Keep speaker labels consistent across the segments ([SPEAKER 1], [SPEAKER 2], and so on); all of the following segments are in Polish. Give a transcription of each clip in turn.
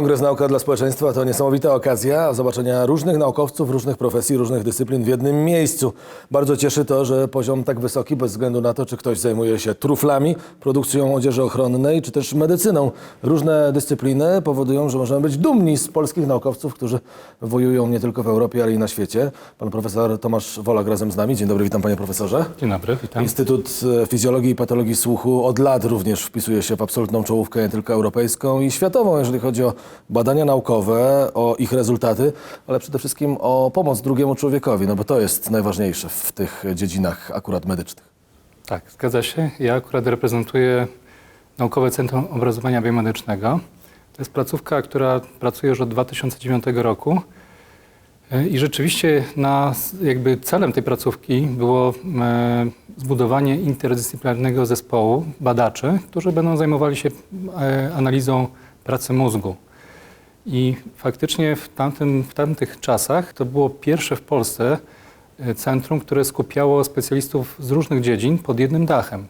[SPEAKER 1] Kongres Nauka dla Społeczeństwa to niesamowita okazja zobaczenia różnych naukowców, różnych profesji, różnych dyscyplin w jednym miejscu. Bardzo cieszy to, że poziom tak wysoki, bez względu na to, czy ktoś zajmuje się truflami, produkcją odzieży ochronnej, czy też medycyną. Różne dyscypliny powodują, że możemy być dumni z polskich naukowców, którzy wojują nie tylko w Europie, ale i na świecie. Pan profesor Tomasz Wolak razem z nami. Dzień dobry, witam panie profesorze.
[SPEAKER 2] Dzień dobry, witam.
[SPEAKER 1] Instytut e, Fizjologii i Patologii Słuchu od lat również wpisuje się w absolutną czołówkę nie tylko europejską i światową, jeżeli chodzi o badania naukowe, o ich rezultaty, ale przede wszystkim o pomoc drugiemu człowiekowi, no bo to jest najważniejsze w tych dziedzinach akurat medycznych.
[SPEAKER 2] Tak, zgadza się. Ja akurat reprezentuję Naukowe Centrum Obrazowania Biomedycznego. To jest placówka, która pracuje już od 2009 roku. I rzeczywiście na, jakby celem tej placówki było e, zbudowanie interdyscyplinarnego zespołu badaczy, którzy będą zajmowali się e, analizą pracy mózgu. I faktycznie w, tamtym, w tamtych czasach to było pierwsze w Polsce e, centrum, które skupiało specjalistów z różnych dziedzin pod jednym dachem.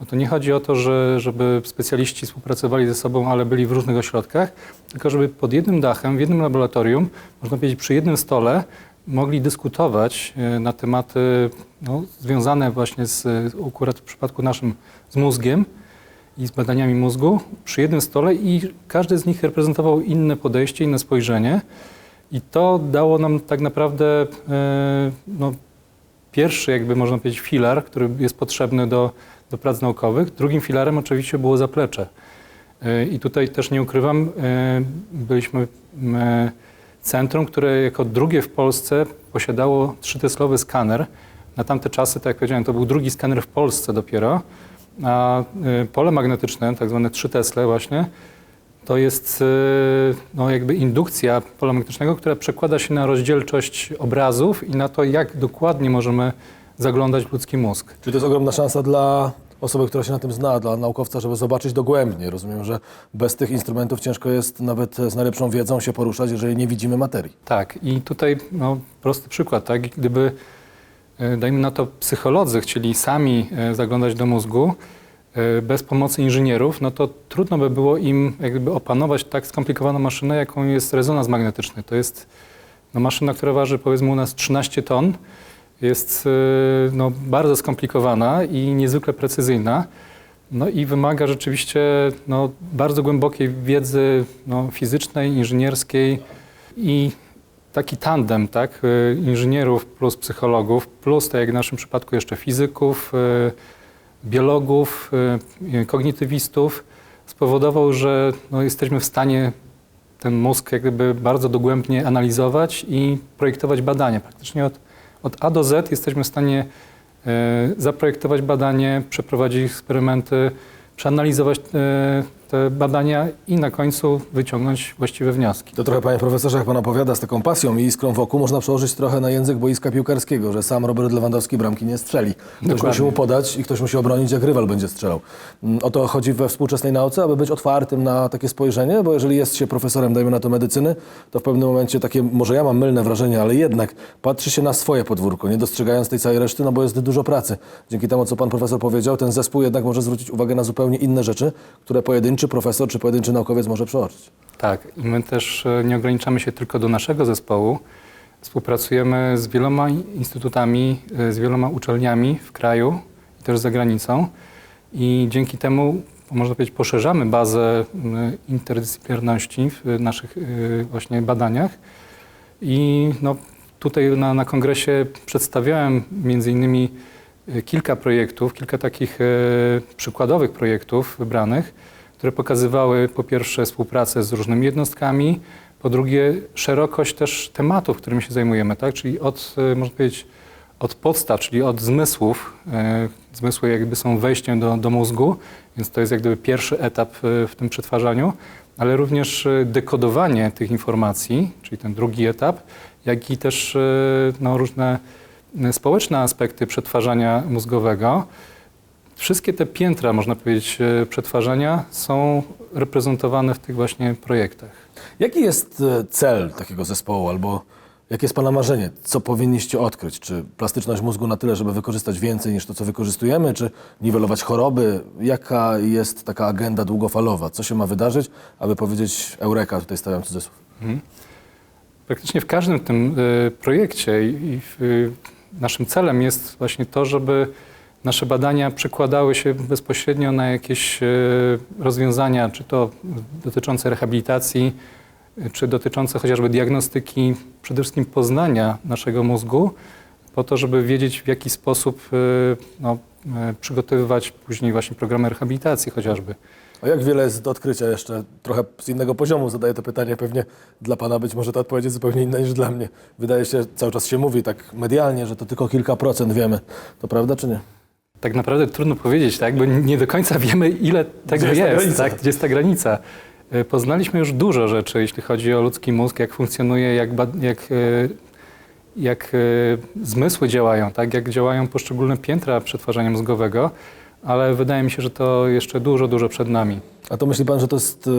[SPEAKER 2] Bo to nie chodzi o to, że, żeby specjaliści współpracowali ze sobą, ale byli w różnych ośrodkach, tylko żeby pod jednym dachem, w jednym laboratorium, można powiedzieć przy jednym stole, mogli dyskutować e, na tematy no, związane właśnie z, e, akurat w przypadku naszym, z mózgiem, i z badaniami mózgu przy jednym stole i każdy z nich reprezentował inne podejście, inne spojrzenie. I to dało nam tak naprawdę e, no, pierwszy, jakby można powiedzieć, filar, który jest potrzebny do, do prac naukowych. Drugim filarem oczywiście było zaplecze. E, I tutaj też nie ukrywam, e, byliśmy centrum, które jako drugie w Polsce posiadało trzyteslowy skaner. Na tamte czasy, tak jak powiedziałem, to był drugi skaner w Polsce dopiero. A y, pole magnetyczne, tak zwane 3 Tesla właśnie, to jest y, no, jakby indukcja pola magnetycznego, która przekłada się na rozdzielczość obrazów i na to, jak dokładnie możemy zaglądać w ludzki mózg.
[SPEAKER 1] Czyli to jest ogromna szansa dla osoby, która się na tym zna, dla naukowca, żeby zobaczyć dogłębnie. Rozumiem, że bez tych instrumentów ciężko jest nawet z najlepszą wiedzą się poruszać, jeżeli nie widzimy materii.
[SPEAKER 2] Tak, i tutaj no, prosty przykład, tak? Gdyby, dajmy na to, psycholodzy chcieli sami e, zaglądać do mózgu, e, bez pomocy inżynierów, no to trudno by było im jakby opanować tak skomplikowaną maszynę, jaką jest rezonans magnetyczny. To jest no, maszyna, która waży powiedzmy u nas 13 ton, jest no, bardzo skomplikowana i niezwykle precyzyjna. No i wymaga rzeczywiście no, bardzo głębokiej wiedzy no, fizycznej, inżynierskiej i taki tandem tak, y, inżynierów plus psychologów, plus tak jak w naszym przypadku jeszcze fizyków, y, biologów, y, kognitywistów spowodował, że no, jesteśmy w stanie ten mózg jak gdyby bardzo dogłębnie analizować i projektować badania. Praktycznie od, od A do Z jesteśmy w stanie zaprojektować badanie, przeprowadzić eksperymenty, przeanalizować te badania i na końcu wyciągnąć właściwe wnioski.
[SPEAKER 1] To trochę, panie profesorze, jak pan opowiada z taką pasją i iskrą wokół, można przełożyć trochę na język boiska piłkarskiego, że sam Robert Lewandowski bramki nie strzeli. Ktoś
[SPEAKER 2] Dokładnie.
[SPEAKER 1] musi mu podać i ktoś musi obronić, jak rywal będzie strzelał. Mm, O to chodzi we współczesnej nauce, aby być otwartym na takie spojrzenie, bo jeżeli jest się profesorem, dajmy na to medycyny, to w pewnym momencie takie, może ja mam mylne wrażenie, ale jednak patrzy się na swoje podwórko, nie dostrzegając tej całej reszty, no bo jest dużo pracy. Dzięki temu, co pan profesor powiedział, ten zespół jednak może zwrócić uwagę na zupełnie inne rzeczy, które pojedynczy profesor czy pojedynczy naukowiec może przeoczyć.
[SPEAKER 2] Tak, i my też e, nie ograniczamy się tylko do naszego zespołu. Współpracujemy z wieloma instytutami, e, z wieloma uczelniami w kraju i też za granicą. I dzięki temu, można powiedzieć, poszerzamy bazę m, interdyscyplinarności w naszych e, właśnie badaniach. I no, tutaj na, na kongresie przedstawiałem między innymi e, kilka projektów, kilka takich e, przykładowych projektów wybranych, które pokazywały po pierwsze współpracę z różnymi jednostkami, po drugie szerokość też tematów, którymi się zajmujemy, tak? czyli od, e, można powiedzieć, od podstaw, czyli od zmysłów. E, Zmysły jakby są wejściem do, do mózgu, więc to jest jak gdyby pierwszy etap e, w tym przetwarzaniu, ale również dekodowanie tych informacji, czyli ten drugi etap, jak i też no, różne społeczne aspekty przetwarzania mózgowego. Wszystkie te piętra, można powiedzieć, e, przetwarzania są reprezentowane w tych właśnie projektach.
[SPEAKER 1] Jaki jest e, cel takiego zespołu albo Jakie jest Pana marzenie? Co powinniście odkryć? Czy plastyczność mózgu na tyle, żeby wykorzystać więcej niż to, co wykorzystujemy? Czy niwelować choroby? Jaka jest taka agenda długofalowa? Co się ma wydarzyć, aby powiedzieć eureka, tutaj stawiam cudzysłów?
[SPEAKER 2] Praktycznie w każdym tym y, projekcie i i w, y, naszym celem jest właśnie to, żeby nasze badania przekładały się bezpośrednio na jakieś y, rozwiązania, czy to dotyczące rehabilitacji, y, czy dotyczące chociażby diagnostyki, przede wszystkim poznania naszego mózgu, po to, żeby wiedzieć w jaki sposób y, no, przygotowywać później właśnie programy rehabilitacji chociażby.
[SPEAKER 1] A jak wiele jest do odkrycia jeszcze? Trochę z innego poziomu zadaję to pytanie. Pewnie dla Pana być może ta odpowiedź jest zupełnie inna niż dla mnie. Wydaje się, cały czas się mówi tak medialnie, że to tylko kilka procent wiemy. To prawda czy nie?
[SPEAKER 2] Tak naprawdę trudno powiedzieć, tak? bo nie do końca wiemy, ile tego
[SPEAKER 1] Gdzie jest
[SPEAKER 2] jest, tak? gdzie jest ta granica. Y, Poznaliśmy już dużo rzeczy, jeśli chodzi o ludzki mózg, jak funkcjonuje, jak, jak, y, jak y, zmysły działają, tak? jak działają poszczególne piętra przetwarzania mózgowego, ale wydaje mi się, że to jeszcze dużo, dużo przed nami.
[SPEAKER 1] A to myśli Pan, że to jest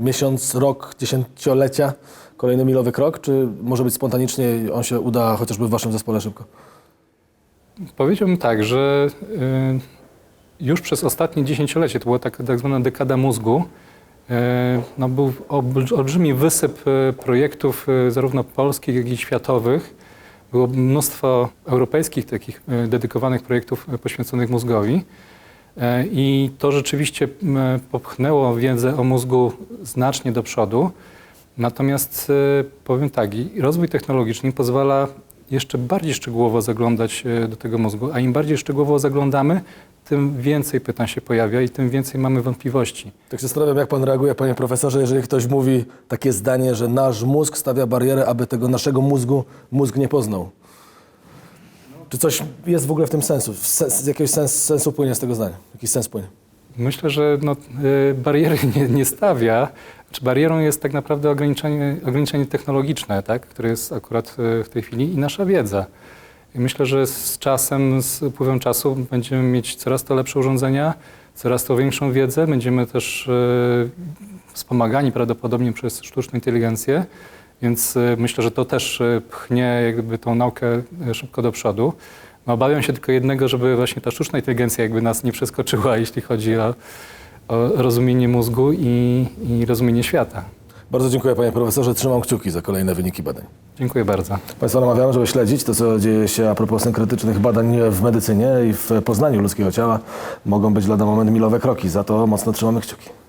[SPEAKER 1] miesiąc, rok, dziesięciolecia, kolejny milowy krok, czy może być spontanicznie i on się uda chociażby w Waszym zespole szybko?
[SPEAKER 2] Powiedziałbym tak, że y, już przez ostatnie dziesięciolecie, to była tak, tak zwana dekada mózgu, y, no był olbr- olbrzymi wysyp y, projektów zarówno polskich, jak i światowych. Było mnóstwo europejskich takich dedykowanych projektów poświęconych mózgowi. I to rzeczywiście popchnęło wiedzę o mózgu znacznie do przodu. Natomiast powiem tak, rozwój technologiczny pozwala jeszcze bardziej szczegółowo zaglądać y, do tego mózgu, a im bardziej szczegółowo zaglądamy, tym więcej pytań się pojawia i tym więcej mamy wątpliwości.
[SPEAKER 1] Tak się zastanawiam, jak Pan reaguje, Panie Profesorze, jeżeli ktoś mówi takie zdanie, że nasz mózg stawia barierę, aby tego naszego mózgu mózg nie poznał. Czy coś jest w ogóle w tym sensu? Sens, jakiegoś sens, sensu płynie z tego zdania? Jakiś sens płynie?
[SPEAKER 2] Myślę, że no, y, bariery nie, nie stawia. Czy barierą jest tak naprawdę ograniczenie, ograniczenie technologiczne, tak, które jest akurat y, w tej chwili i nasza wiedza. I myślę, że z czasem, z upływem czasu będziemy mieć coraz to lepsze urządzenia, coraz to większą wiedzę, będziemy też y, wspomagani prawdopodobnie przez sztuczną inteligencję, więc myślę, że to też pchnie jakby tą naukę szybko do przodu. No, obawiam się tylko jednego, żeby właśnie ta sztuczna inteligencja jakby nas nie przeskoczyła, jeśli chodzi o, o rozumienie mózgu i, i rozumienie świata.
[SPEAKER 1] Bardzo dziękuję Panie Profesorze, trzymam kciuki za kolejne wyniki badań.
[SPEAKER 2] Dziękuję bardzo.
[SPEAKER 1] Państwa namawiamy, żeby śledzić to, co dzieje się a propos synkretycznych badań w medycynie i w poznaniu ludzkiego ciała. Mogą być lada moment milowe kroki, za to mocno trzymamy kciuki.